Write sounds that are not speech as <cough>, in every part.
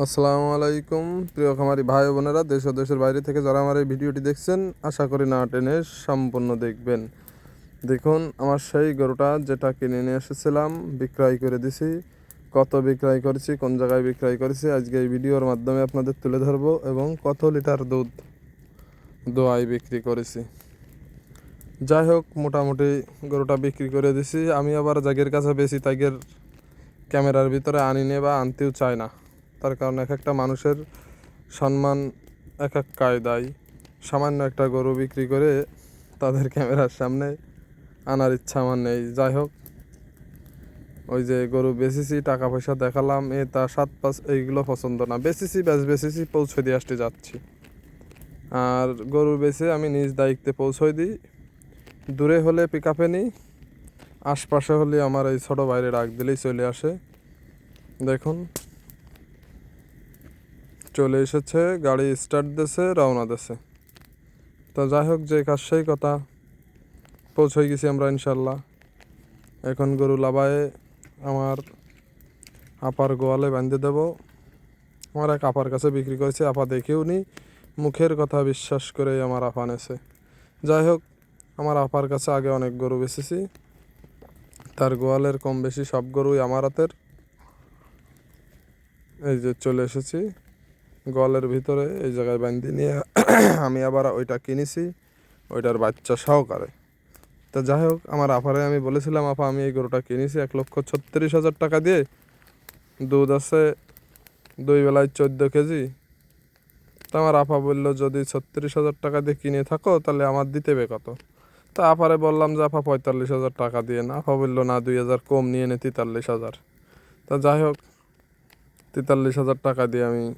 আসসালামু আলাইকুম, প্রিয় খামারি ভাই বোনেরা, দেশ ও দেশের বাইরে থেকে যারা আমার এই ভিডিওটি দেখছেন, আশা করি না টেনে সম্পূর্ণ দেখবেন। দেখুন, আমার সেই গরুটা যেটা কিনে নিয়ে এসেছিলাম, বিক্রয় করে দিছি। কত বিক্রয় করেছি, কোন জায়গায় বিক্রয় করেছি, আজকে এই ভিডিওর মাধ্যমে আপনাদের তুলে ধরবো এবং কত লিটার দুধ দোয়াই বিক্রি করেছি। যাই হোক, মোটামুটি গরুটা বিক্রি করে দিছি। আমি আবার জাগের কাছে বেশি তাইগের ক্যামেরার ভিতরে আনি নে বা আনতেও চাই না। তার কারণ এক একটা মানুষের সম্মান এক এক কায়দায় সামান্য একটা গরু বিক্রি করে তাদের ক্যামেরার সামনে আনার ইচ্ছা আমার নেই। যাই হোক, ওই যে গরু বেচেছি, টাকা পয়সা দেখালাম, এ তা সাত পাঁচ এইগুলো পছন্দ না। বেচেছি ব্যাস বেচেছি, পৌঁছে দিয়ে আসতে যাচ্ছি। আর গরু বেচে আমি নিজ দায়িত্বে পৌঁছে দিই। দূরে হলে পিক আপে নিই, আশপাশে হলে আমার এই ছোটো বাইরে ডাক দিলেই চলে আসে। দেখুন। চলে এসেছে, গাড়ি স্টার্ট দিছে, রওনা দিছে। তো যাই হোক, যে কাজ সেই কথা। পৌঁছে গেছি আমরা ইনশাল্লাহ এখন গরু লাভায়ে আমার আপার গোয়ালে বাঁধে দেব। আমার এক আপার কাছে বিক্রি করেছে, আপা দেখেও নি। মুখের কথা বিশ্বাস করে আমার আপা নেছে। যাই হোক, আমার আপার কাছে আগে অনেক গরু বেচেছি। তার গোয়ালের কম বেশি সব গরুই আমার হাতের। এই যে চলে এসেছি। গলের ভিতরে এই জায়গায় বান্ধি নিয়ে <clears throat> আমি আবার ওইটা কিনেছি, ওইটার বাচ্চা সহকারে। তা যাই হোক, আমার আফারে আমি বলেছিলাম, আপা, আমি এই গরুটা কিনেছি এক লক্ষ ছত্রিশ হাজার টাকা দিয়ে। দুধ আছে দুই বেলায় চোদ্দ কেজি। তা আমার আপা বলল, যদি ছত্রিশ হাজার টাকা দিয়ে কিনে থাকো, তাহলে আমার দিতে হবে কত? তা আপারে বললাম যে, আপা, পঁয়তাল্লিশ হাজার টাকা দিয়ে না। আপা বলল, না, দুই হাজার কম, নিয়ে নে, তেতাল্লিশ হাজার। তা যাই হোক, তেতাল্লিশ হাজার টাকা দিয়ে আমি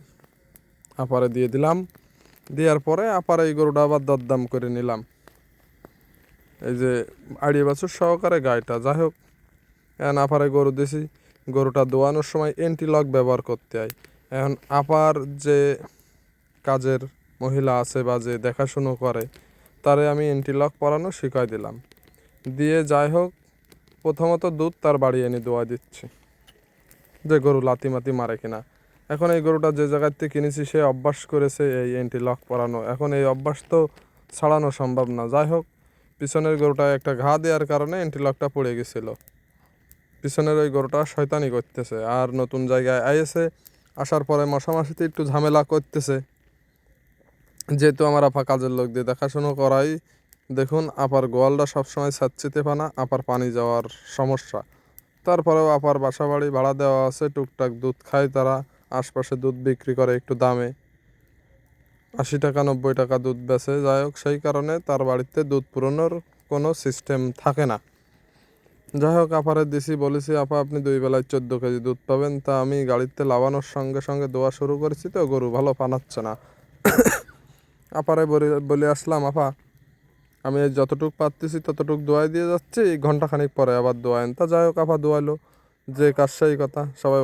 আপারে দিয়ে দিলাম। দেওয়ার পরে আপার এই গরুটা আবার দরদাম করে নিলাম। এই যে আড়িয়ে বছর সহকারে গাড়িটা যাই হোক। এখন আপারে গরু দিছি, গরুটা দোয়ানোর সময় এন্টিলক ব্যবহার করতে হয়। এখন আপার যে কাজের মহিলা আছে বা যে দেখাশুনো করে, তারে আমি এন্টিলক পরানো শিখাই দিলাম। দিয়ে যাই হোক, প্রথমত দুধ তার বাড়ি এনে দোয়া দিচ্ছি। যে গরু লাতি মাতি মারে কিনা। এখন এই গরুটা যে জায়গার থেকে কিনেছি, সে অভ্যাস করেছে এই এন্টি লক পরানো। এখন এই অভ্যাস তো ছাড়ানো সম্ভব না। যাই হোক, পিছনের গরুটা একটা ঘা দেওয়ার কারণে এন্টি লকটা পড়ে গেছিল। পিছনের ওই গরুটা শয়তানি করতেছে আর নতুন জায়গায় আইসে আসার পরে মশামাসিতে একটু ঝামেলা করতেছে। যেহেতু আমার আপা কাজের লোক দিয়ে দেখাশুনো করাই, দেখুন, আপার গোয়ালটা সবসময় ছাচ্ছিতে পানা, আপার পানি যাওয়ার সমস্যা। তারপরেও আপার বাসা বাড়ি ভাড়া দেওয়া আছে, টুকটাক দুধ খায় তারা। আশপাশে দুধ বিক্রি করে একটু দামে। আশি টাকা, নব্বই টাকা দুধ বেচে। যাই হোক, সেই কারণে তার বাড়িতে দুধ পুরনোর কোনো সিস্টেম থাকে না। যাই হোক, আপারে দিছি, বলেছি, আপা, আপনি দুই বেলায় চোদ্দ কেজি দুধ পাবেন। তা আমি গাড়িতে লাগানোর সঙ্গে সঙ্গে দোয়া শুরু করেছি তো, গরু ভালো পানাচ্ছে না। আপারে বলে আসলাম, আপা, আমি যতটুক পারতেছি ততটুক দোয়াই দিয়ে যাচ্ছি, ঘন্টাখানিক পরে আবার দোয়াইন তা যাই হোক, আপা দোয়াইলো। যে কাজ সেই কথা, সবাই